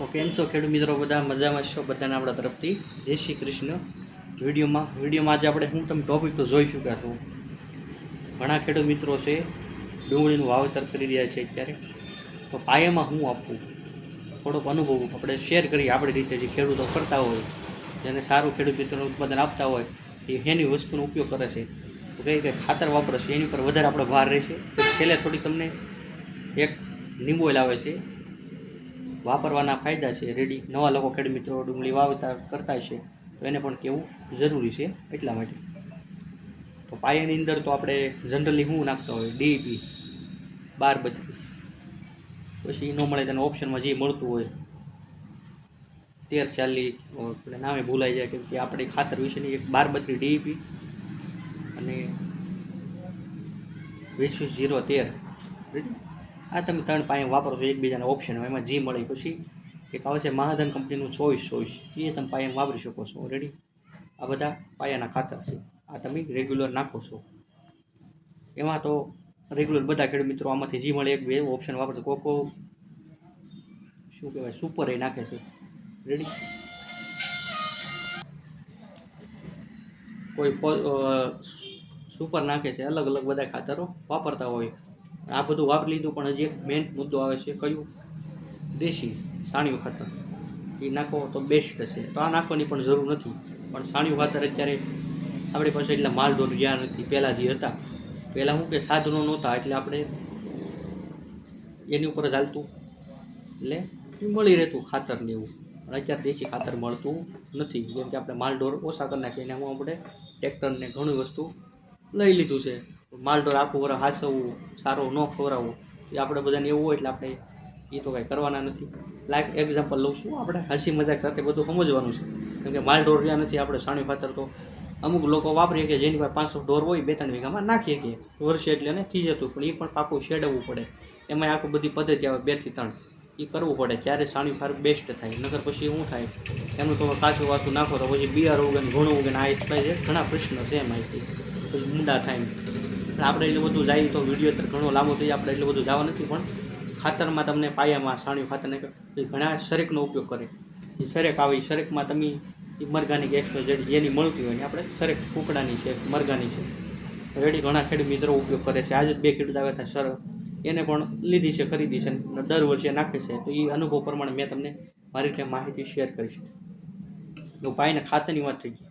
તો કેમ છો ખેડૂત મિત્રો? બધા મજામાં છો? બધાને આપણા તરફથી. જય શ્રી કૃષ્ણ. વિડીયોમાં વિડીયોમાં આજે આપણે હું તમે ટોપિક તો જોઈ ચૂક્યા છો. ઘણા ખેડૂત મિત્રો છે, ડુંગળીનું વાવેતર કરી રહ્યા છે અત્યારે. તો પાયામાં હું આપવું થોડોક અનુભવ આપણે શેર કરીએ આપણી રીતે જે ખેડૂતો કરતા હોય, જેને સારું ખેડૂત મિત્રોનું ઉત્પાદન આપતા હોય, એ એની વસ્તુનો ઉપયોગ કરે છે. તો કઈ કઈ ખાતર વાપરે છે, એની ઉપર વધારે આપણે ભાર રહેશે. છેલ્લે થોડી તમને એક નિંબોઈલ આવે છે. વાપરવાના ફાયદા છે. રેડી નવા લોકો ખેડ મિત્રો ડુંગળી વાવતા કરતા છે તો એને પણ કહેવું જરૂરી છે એટલા માટે. તો પાયાની અંદર તો આપણે જનરલી શું નાખતા હોય ડીપી બાર બત્રીસ પછી ન મળે તેને ઓપ્શનમાં જે મળતું હોય, તેર આપણે નામે ભૂલાઈ જાય કેમ કે આપણે ખાતર વિશેની એક બાર બત્રીસ ડીઈપી અને વીસ ઝીરો તેર. રેડી આ તમે ત્રણ પાયા વાપરો છો, એકબીજાના ઓપ્શન એમાં જે મળે પછી એક આવે છે મહાધન કંપનીનું ચોઈસ ચોઈસ એ તમે પાયા વાપરી શકો છો. રેડી આ બધા પાયાના ખાતર છે. આ તમે રેગ્યુલર નાખો છો. એમાં તો રેગ્યુલર બધા ખેડૂત મિત્રો આમાંથી જે મળે, એક, બે ઓપ્શન વાપરશે કોકો શું કહેવાય? સુપર એ નાખે છે. રેડી કોઈ સુપર નાખે છે. અલગ અલગ બધા ખાતરો વાપરતા હોય. આ બધું વાપરી લીધું, પણ હજી એક મેઇન મુદ્દો આવે છે, કયું? દેશી સાણિયું ખાતર. એ નાખો તો બેસ્ટ હશે. તો આ નાખવાની પણ જરૂર નથી. પણ સાણિયું ખાતર અત્યારે આપણી પાસે એટલા માલઢોર રહ્યા નથી. પહેલાં જે હતા. પહેલાં શું કે સાધનો નહોતા, એટલે આપણે એની ઉપર જ હાલતું. એટલે મળી રહેતું ખાતર ને એવું. પણ અત્યારે દેશી ખાતર મળતું નથી. જેમ કે આપણે માલઢોર ઓછા કરી નાખીએ હું આપણે ટ્રેક્ટરને ઘણી વસ્તુ લઈ લીધું છે. માલઢોર આખું વરસ હાસવવું સારું ન ખવડાવવું. એ આપણે બધાને એવું હોય એટલે આપણે એ તો કાંઈ કરવાના નથી. લાઈક એક્ઝામ્પલ લઉં છું, આપણે હસી મજાક સાથે બધું સમજવાનું છે. કેમ કે માલ ઢોર રહ્યા નથી, આપણે સાણી ખાતર તો અમુક લોકો વાપરીએ કે જેની પાસે પાંચસો ઢોર હોય, બે ત્રણ વીઘામાં નાખીએ કે વર્ષે એટલે એને થઈ જતું, પણ એ પણ પાકું શેડવવું પડે. એમાં આખું બધી પદ્ધતિ આવે બેથી ત્રણ. એ કરવું પડે ત્યારે સાણી ફાર બેસ્ટ થાય, નકર પછી શું થાય? એનું તમે કાચું વાસું નાખો તો પછી બિયાર ઉગે ઘણું ઉગે આ થાય છે. ઘણા પ્રશ્ન છે એમાં. પછી મૂંડા થાય પણ આપણે એટલું બધું જાય તો વીડિયો ઘણો લાંબો થઈ આપણે એટલું બધું જવા નથી, પણ ખાતરમાં તમને પાયામાં સાણિયું ખાતર નાખે ઘણા શરેકનો ઉપયોગ કરે. એ શરેક આવે, એ શરેકમાં તમે એ મરઘાની ગેસનો જેની મળતી હોય ને, આપણે શરેક કુકડાની છે, મરઘાની છે. રેડી ઘણા ખેડૂત મિત્રો ઉપયોગ કરે છે. આજે બે ખેડૂત આવ્યા હતા, સર. એને પણ લીધી છે, ખરીદી છે દર વર્ષે નાખે છે. તો એ અનુભવ પ્રમાણે મેં તમને મારી રીતે માહિતી શેર કરી છે. તો પાયને ખાતરની વાત થઈ ગઈ.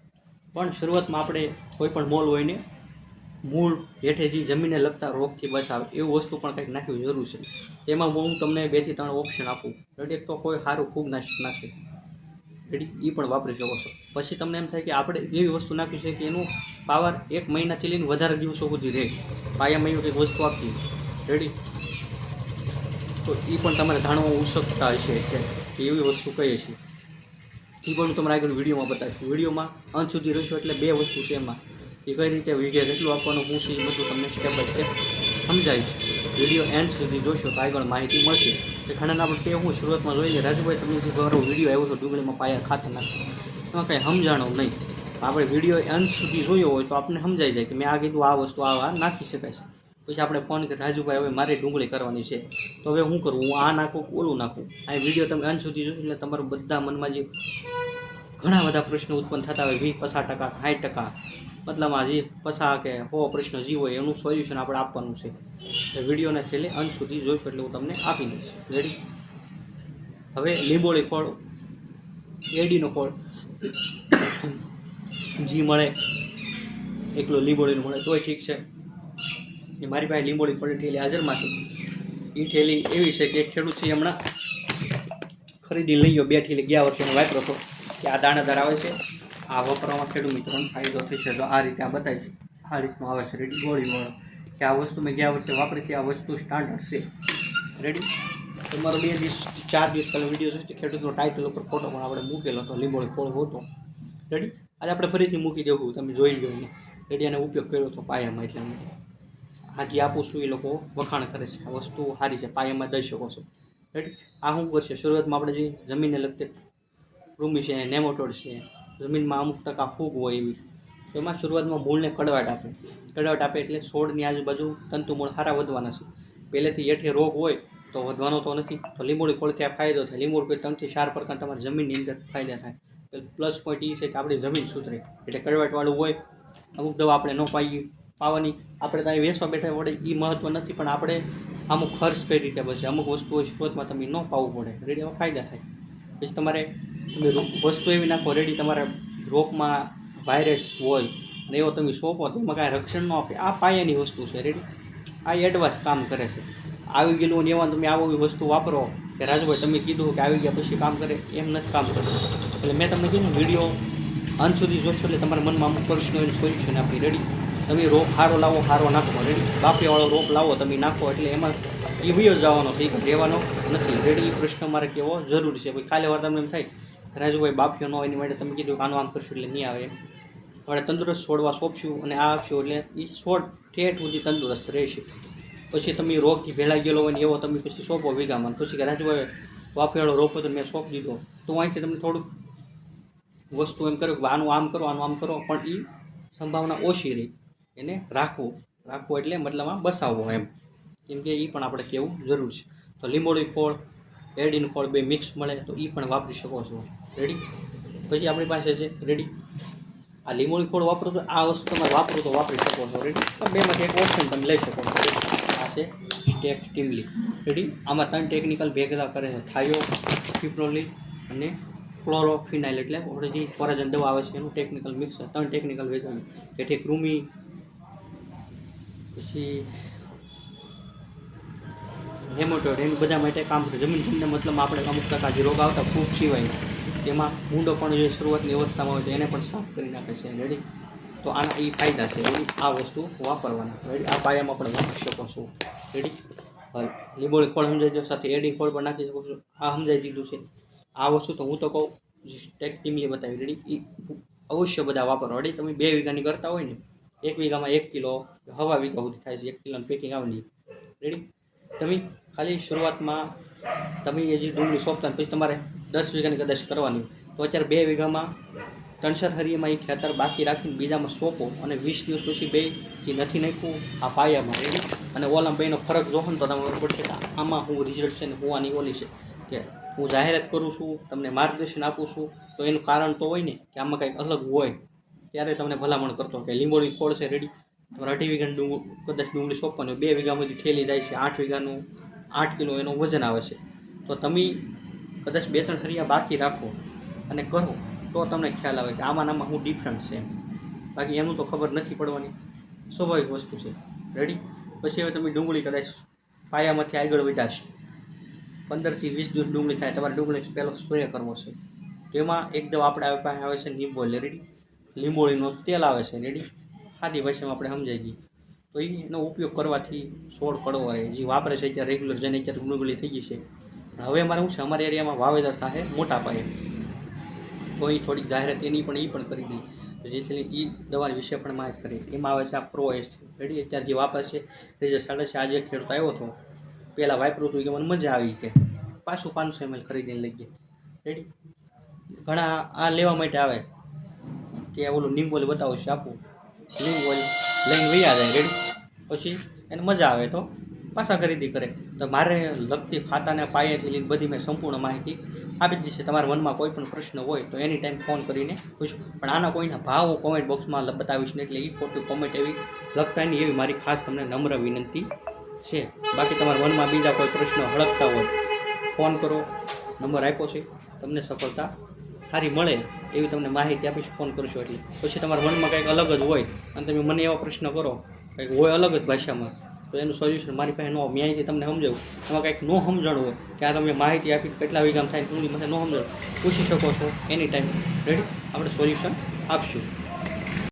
પણ શરૂઆતમાં આપણે કોઈ પણ મોલ હોય ને મૂળ હેઠે જે જમીનને લગતા રોગથી બચાવે એવું વસ્તુ પણ કંઈક નાખવી જરૂર છે. એમાં હું તમને બેથી ત્રણ ઓપ્શન આપું. રેડી તો કોઈ સારું ખૂબ નાશક નાખે. રેડી એ પણ વાપરી શકો છો. પછી તમને એમ થાય કે આપણે એવી વસ્તુ નાખી છે કે એનું પાવર એક મહિનાથી લઈને વધારે દિવસો સુધી રહે. પાયામાં એવું કંઈક વસ્તુ આપતી રેડી? તો એ પણ તમારે જાણવા ઉત્સુકતા હશે કે એવી વસ્તુ કહીએ છીએ એ પણ હું તમને આગળ વિડીયોમાં બતાવીશ. વિડીયોમાં અંત સુધી રહીશું એટલે બે વસ્તુ છે એમાં. એ કઈ રીતે વીડિયો કેટલું આપવાનું હું છે એ બધું તમને સ્ટેપ બાય સ્ટેપ સમજાવીશ વીડિયો એન્ડ સુધી જોશો તો આગળ માહિતી મળશે. તો ઘણા આપણે તે હું શરૂઆતમાં જોઈને રાજુભાઈ તમને જે મારો વીડિયો આવ્યો હતો ડુંગળીમાં પાયા ખાતર નાખે. એમાં કંઈ સમજાણો નહીં. આપણે વીડિયો અંત સુધી જોયો હોય તો આપણને સમજાઈ જાય કે મેં આ કીધું, આ વસ્તુ આ નાખી શકાય છે. પછી આપણે ફોન કરી, રાજુભાઈ, હવે મારે ડુંગળી કરવાની છે. તો હવે હું કરું? હું આ નાખું ઓલું નાખું? આ વીડિયો તમે અંત સુધી જોશો એટલે તમારા બધા મનમાં જે ઘણા બધા પ્રશ્નો ઉત્પન્ન થતા હોય, વીસ પચાસ ટકા સાઠ ટકા મતલબમાં જે પસા કે હો પ્રશ્ન જે હોય એનું સોલ્યુશન આપણે આપવાનું છે. એ વિડીયોને છેલ્લે અંત સુધી જોઈશું એટલે હું તમને આપી દઈશ. રેડી હવે લીંબોળી ફળ, એડીનો ફળ. જી મળે. એકલો લીંબોળીનું મળે, તોય ઠીક છે. એ મારી પાસે લીંબોળી પડી ઠેલી હાજરમાં છે. એ ઠેલી એવી છે કે એક ખેડૂત છે હમણાં ખરીદી લઈ ગયો, બે ઠેલી ગયા વર્ષે વાપરો હતો. કે આ દાણાદાર આવે છે. આ વાપરવામાં ખેડૂત મિત્રોને ફાયદો થશે. તો આ રીતે આ બતાવી છે. આ રીતનું આવે છે. રેડી ગોળીવાળો કે આ વસ્તુ મેં ગયા વર્ષે વાપરી છે આ વસ્તુ સ્ટાન્ડર્ડ છે. રેડી તમારો બે દિવસ ચાર દિવસ પહેલાં વીડિયો છે ખેડૂતનો ટાઇટલ ઉપર ફોટો પણ આપણે મૂકેલો હતો. લીંબોળી ફોળ હતો. રેડી આજે આપણે ફરીથી મૂકી દેવું તમે જોઈ લો રેડી આને ઉપયોગ કર્યો હતો પાયામાં એટલે હાજી આપું છું એ લોકો વખાણ કરે છે. આ વસ્તુ સારી છે. પાયામાં દઈ શકો છો. રેડી આ શું કરશે? શરૂઆતમાં આપણે જે જમીનને લગતી રૂમી છે, નેમોટોડ છે જમીનમાં અમુક ટકા ફૂગ હોય એવી. તો એમાં શરૂઆતમાં મૂળને કડવાટ આપે. કડવાટ આપે એટલે છોડની આજુબાજુ તંતુ મૂળ સારા વધવાના છે. પહેલેથી હેઠે રોગ હોય તો વધવાનો તો નથી. તો લીંબોળી કોળથી ત્યાં ફાયદો થાય. લીંબોળી કોઈ ત્રણથી ચાર પ્રકાર તમારી જમીનની અંદર ફાયદા થાય. પ્લસ પોઈન્ટ એ છે કે આપણી જમીન સુધરે. એટલે કડવાટવાળું હોય, અમુક દવા આપણે ન પાઈએ પાવાની. આપણે ત્યાં વેચવા બેઠા પડે એ મહત્ત્વ નથી, પણ આપણે અમુક ખર્ચ કઈ રીતે બચે? અમુક વસ્તુઓ શોધમાં તમે ન પાવું પડે. એમાં ફાયદા થાય. પછી તમારે તમે વસ્તુ એવી નાખો રેડી તમારા રોગમાં વાયરસ હોય અને એવો તમે સોંપો તો એમાં કાંઈ રક્ષણ ન આપે. આ પાયાની વસ્તુ છે રેડી આ એડવાન્સ કામ કરે છે. આવી ગયેલું ને એવા તમે આવી વસ્તુ વાપરો કે રાજભાઈ તમે કીધું કે આવી ગયા પછી કામ કરે, એમ નથી કામ કરતું. એટલે મેં તમને કીધું વીડિયો અંત સુધી જોશો એટલે તમારા મનમાં અમુક પ્રશ્ન સોલ્યુશન આપી રેડી તમે રોપ સારો લાવો સારો નાખો રેડી બાપીવાળો રોપ લાવો, તમે નાખો, એટલે એમાં એ વિયો જવાનો છે રહેવાનો નથી. રેડી એ પ્રશ્ન મારે કહેવો જરૂરી છે. ભાઈ, કાલે વાર તમને એમ થાય રાજુભાઈ બાફ્યો ન હોય એની માટે તમે કીધું આનું આમ કરશું એટલે નહીં આવે આપણે તંદુરસ્ત છોડવા સોંપશું અને આ આપશું એટલે એ છોડ ઠેઠ સુધી તંદુરસ્ત રહેશે. પછી તમે રોગથી ભેળા ગયેલો હોય ને એવો તમે પછી સોંપો વીઘામાં. પછી કે રાજુભાઈ વાફેવાળો રોપો તો મેં સોંપી દીધો. તો અહીંથી તમને થોડુંક વસ્તુ એમ કર્યું કે આનું આમ કરો, આનું આમ કરો, પણ એ સંભાવના ઓછી રહી. એને રાખવું. રાખવું એટલે મતલબમાં બસાવવો એમ. કેમ કે એ પણ આપણે કહેવું જરૂર છે. તો લીંબોળી ફળ એરડીનું ફળ બે મિક્સ મળે તો એ પણ વાપરી શકો છો. રેડી પછી આપણી પાસે છે રેડી આ લીંબોળી ખોળ વાપરો તો આ વસ્તુ તમે વાપરો તો વાપરી શકો છો. રેડી બેમાંથી એક ઓપ્શન તમે લઈ શકો છો. આ છે સ્ટેક ટીમલી. રેડી આમાં ત્રણ ટેકનિકલ ભેગા કરે છે. થાયો, ફિપ્રોલી અને ક્લોરોફિનાઇલ એટલે આપણે જે ફોરાજન દવા આવે છે, એનું ટેકનિકલ મિક્સ ત્રણ ટેકનિકલ વેચાણ જેથી કૃમિ પછી હેમોટોડ એનું બધા માટે કામ કરે જમીન જમીનને મતલબ આપણે અમુક ટકા જે રોગ આવતા ફૂગ સિવાય તેમાં મૂંડો પણ જે શરૂઆતની અવસ્થામાં હોય તો એને પણ સાફ કરી નાખે છે. રેડી તો આના એ ફાયદા છે. રેડી આ વસ્તુ વાપરવાના. રેડી આ પાયામાં પણ વાપરી શકો છો. રેડી હવે લીંબોળી ફળ સમજાઈ દો સાથે એડી ફળ પણ નાખી શકો છો. આ સમજાઈ દીધું છે. આ વસ્તુ તો હું તો કહું ટેક ટીમીએ બતાવી રેડી એ અવશ્ય બધા વાપરો. રેડી તમે બે વીઘાની કરતા હોય ને, એક વીઘામાં એક કિલો, હવા વીઘા સુધી થાય છે. એક કિલોનું પેકિંગ આવની રેડી તમે ખાલી શરૂઆતમાં તમે એ જે ડુંગળી સોંપતા પછી તમારે દસ વીઘાની કદાચ કરવાની, તો અત્યારે બે વીઘામાં ત્રણસર હરીમાં એ ખેતર બાકી રાખીને બીજામાં સોંપો અને વીસ દિવસ પછી બે જે નથી નાખ્યું, આ પાયામાં રેડી. અને ઓલામાં બેનો ફરક જોહો ને તો તમને પડશે કે આમાં હું રિઝલ્ટ છે ને હું આની ઓલી છે કે હું જાહેરાત કરું છું, તમને માર્ગદર્શન આપું છું, તો એનું કારણ તો હોય ને કે આમાં કંઈક અલગ હોય, ત્યારે તમને ભલામણ કરતો કે લીંબોળી ફળ છે, રેડી. તમારે અઢી વીઘાની ડુંગ કદાચ ડુંગળી સોંપવાની બે બે વીઘામાંથી ઠેલી જાય છે, આઠ વીઘાનું આઠ કિલો એનું વજન આવે છે. તો તમે કદાચ બે ત્રણ હરિયા બાકી રાખો અને કરો, તો તમને ખ્યાલ આવે કે આમાં આમાં શું ડિફરન્સ છે એમ. બાકી એનું તો ખબર નથી પડવાની. સ્વાભાવિક વસ્તુ છે. રેડી પછી હવે તમે ડુંગળી કદાચ પાયામાંથી આગળ વધ્યા પંદરથી વીસ દિવસ ડુંગળી થાય, તમારે ડુંગળી પહેલો સ્પ્રે કરવો છે. તેમાં એકદમ આપણે પાસે આવે છે લીંબોળી રેડી લીંબોળીનું તેલ આવે છે રેડી સાદી ભાષામાં આપણે સમજાઈ ગઈ તો એનો ઉપયોગ કરવાથી છોડ પડો રહે જે વાપરે છે અત્યારે રેગ્યુલર જેને અત્યારે ગુણગુલી થઈ ગઈ છે. હવે અમારે શું છે, અમારા એરિયામાં વાવેતર થાય મોટા પાયે. તો એ થોડીક જાહેરાત એની પણ એ પણ કરી દઈ. જેથી એ દવા વિશે પણ માહિતી કરી. એમાં આવે છે આ પ્રો એસ રેડી? અત્યારે જે વાપરે છે રિઝલ્ટ સાડે છે આજે ખેડૂત આવ્યો હતો. પહેલાં વાપરું હતું કે મને મજા આવી કે પાછું પાંચસો એમએલ ખરીદીને લઈ ગયા. રેડી? ઘણા આ લેવા માટે આવે. કે ઓલું લીંબોલી બતાવું છે, આપું. લીંબોલી લઈને વૈયા જાય રેડી પછી એને મજા આવે તો પાછા ખરીદી કરે. તો મારે લગતી ખાતાને પાયેથી લઈને બધી મેં સંપૂર્ણ માહિતી આપી દીધી છે. તમારા મનમાં કોઈ પણ પ્રશ્ન હોય તો એની ટાઈમ ફોન કરીને પૂછો. પણ આના કોઈના ભાવ હું કોમેન્ટ બોક્સમાં બતાવીશ ને એટલે એ ખોટું કોમેન્ટ એવી લખતા નહીં, એવી મારી ખાસ તમને નમ્ર વિનંતી છે. બાકી તમારા મનમાં બીજા કોઈ પ્રશ્ન હળકતા હોય ફોન કરો. નંબર આપ્યો છે. તમને સફળતા સારી મળે એવી તમને માહિતી આપીશ ફોન કરશો એટલે. પછી તમારા મનમાં કંઈક અલગ જ હોય અને તમે મને એવા પ્રશ્ન કરો, કંઈક હોય અલગ જ ભાષામાં, તો એનું સોલ્યુશન મારી પાસે ન મેં અહીંથી તમને સમજાવું, એમાં કંઈક ન સમજણ હોય કે આ તમે માહિતી આપી કેટલા વીઘામાં થાય તમને મને ન સમજણ પૂછી શકો છો એની ટાઈમ રેડી આપણે સોલ્યુશન આપશું.